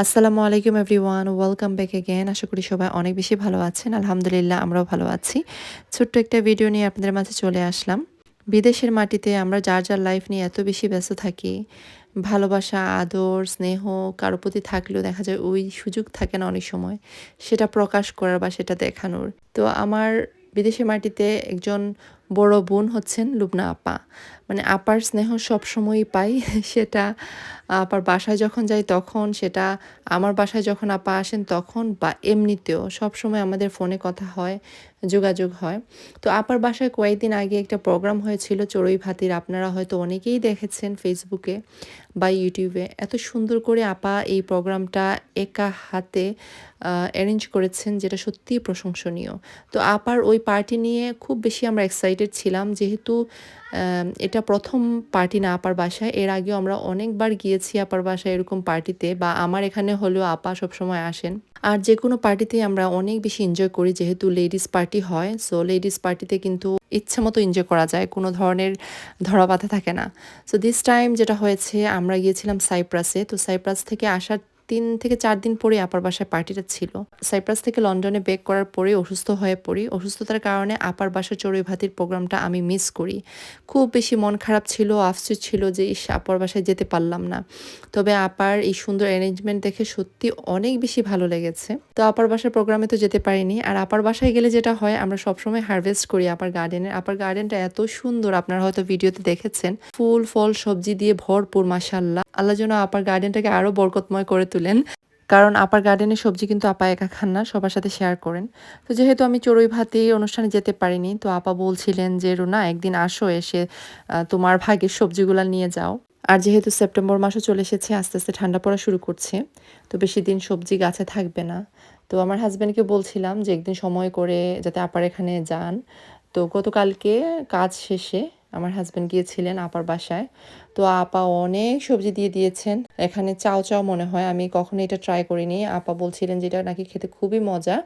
আসসালামু আলাইকুম everyone, welcome back again আশা করি সবাই অনেক বেশি ভালো আছেন। আলহামদুলিল্লাহ, আমরাও ভালো আছি। ছোট্ট একটা ভিডিও নিয়ে আপনাদের মাঝে চলে আসলাম। বিদেশের মাটিতে আমরা যার যার লাইফ নিয়ে এত বেশি ব্যস্ত থাকি, ভালোবাসা, আদর, স্নেহ কারও প্রতি থাকলেও দেখা যায় ওই সুযোগ থাকে না অনেক সময়, সেটা প্রকাশ করার বা সেটা দেখানোর। তো আমার বিদেশের মাটিতে একজন বড় বোন হচ্ছেন লুবনা আপা। মানে আপার স্নেহ সবসময়ই পাই, সেটা আপার বাসায় যখন যাই তখন, সেটা আমার বাসায় যখন আপা আসেন তখন বা এমনিতেও সবসময় আমাদের ফোনে কথা হয়, যোগাযোগ হয়। তো আপার বাসায় কয়েকদিন আগে একটা প্রোগ্রাম হয়েছিল চড়ুই ভাতির, আপনারা হয়তো অনেকেই দেখেছেন ফেসবুকে বা ইউটিউবে এত সুন্দর করে আপা এই প্রোগ্রামটা একা হাতে অ্যারেঞ্জ করেছেন, যেটা সত্যিই প্রশংসনীয়। তো আপার ওই পার্টি নিয়ে খুব বেশি আমরা এক্সাইটেড ছিলাম যেহেতু এটা প্রথম পার্টি না আপার বাসায়। এর আগেও আমরা অনেকবার গিয়েছি আপার বাসায় এরকম পার্টিতে বা আমার এখানে হলেও আপা সবসময় আসেন। আর যে কোনো পার্টিতে আমরা অনেক বেশি এনজয় করি যেহেতু লেডিস পার্টি হয়। সো লেডিস পার্টিতে কিন্তু ইচ্ছে মতো এনজয় করা যায়, কোনো ধরনের ধরা বাধা থাকে না। সো দিস টাইম যেটা হয়েছে, আমরা গিয়েছিলাম সাইপ্রাসে তো সাইপ্রাস থেকে আসার তিন থেকে চার দিন পরে আপার বাসায় পার্টিটা ছিল। সাইপ্রাস থেকে লন্ডনে বেক করার পরে অসুস্থ হয়ে পড়ি। অসুস্থতার কারণে আপার বাসা চড়ুই ভাতির প্রোগ্রামটা আমি মিস করি। খুব বেশি মন খারাপ ছিল, আফসোস ছিল যে, ইস, আপার বাসায় যেতে পারলাম না। তবে আপার এই সুন্দর অ্যারেঞ্জমেন্ট দেখে সত্যি অনেক বেশি ভালো লেগেছে। তো আপার বাসার প্রোগ্রামে তো যেতে পারিনি। আর আপার বাসায় গেলে যেটা হয়, আমরা সবসময় হারভেস্ট করি আপার গার্ডেনের আপার গার্ডেনটা এত সুন্দর, আপনারা হয়তো ভিডিওতে দেখেছেন। ফুল, ফল, সবজি দিয়ে ভরপুর মাসাল্লাহ আল্লাহ যেন আপার গার্ডেনটাকে আরও বরকতময় করে তুলেন। কারণ আপার গার্ডেনের সবজি কিন্তু আপা একা খান না, সবার সাথে শেয়ার করেন। তো যেহেতু আমি চড়ুই ভাতি অনুষ্ঠানে যেতে পারিনি, তো আপা বলছিলেন যে, রুনা, একদিন আসো এসে তোমার ভাগের সবজিগুলো নিয়ে যাও। আর যেহেতু সেপ্টেম্বর মাসও চলে এসেছে, আস্তে আস্তে ঠান্ডা পড়া শুরু করছে, তো বেশি দিন সবজি গাছে থাকবে না। তো আমার হাজব্যান্ডকে বলছিলাম যে, একদিন সময় করে যাতে আপার এখানে যান। তো গতকালকে কাজ শেষে আমার হাজব্যান্ড গিয়েছিলেন আপার বাসায়। তো আপা অনেক সবজি দিয়ে দিয়েছেন। এখানে চাও চাও মনে হয়, আমি কখনো এটা ট্রাই করিনি। আপা বলছিলেন যে এটা নাকি খেতে খুবই মজা,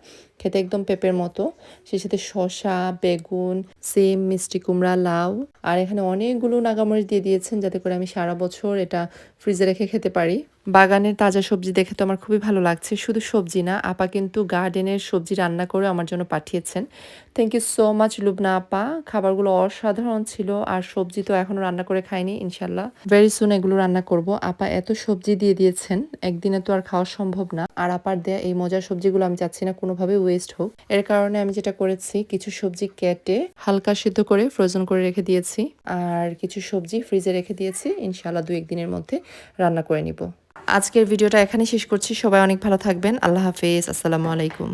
খেতে একদম পেঁপের মতো। সেই সাথে শশা বেগুন সেম মিষ্টি কুমড়া, লাউ। আর এখানে অনেকগুলো নাগামরিচ দিয়ে দিয়েছেন যাতে করে আমি সারা বছর এটা ফ্রিজে রেখে খেতে পারি। বাগানের তাজা সবজি দেখে তো আমার খুবই ভালো লাগছে। শুধু সবজি না, আপা কিন্তু গার্ডেনের সবজি রান্না করে আমার জন্য পাঠিয়েছেন। Thank you so much Lubna আপা। খাবারগুলো অসাধারণ ছিল আর সবজি তো এখনও রান্না করে খাইনি ইনশাল্লাহ ভেরি সুন এগুলো রান্না করব। আপা এত সবজি দিয়ে দিয়েছেন, একদিনে তো আর খাওয়া সম্ভব না। আর আপার দেয়া এই মজার সবজিগুলো আমি চাচ্ছি না কোনোভাবে ওয়েস্ট হোক। এর কারণে আমি যেটা করেছি, কিছু সবজি কেটে হালকা সিদ্ধ করে ফ্রোজন করে রেখে দিয়েছি। আর কিছু সবজি ফ্রিজে রেখে দিয়েছি ইনশাল্লাহ দু একদিনের মধ্যে রান্না করে নিব। আজকের ভিডিওটা এখানে শেষ করছি। সবাই অনেক ভালো থাকবেন। আল্লাহ হাফিজ। আসসালামু আলাইকুম।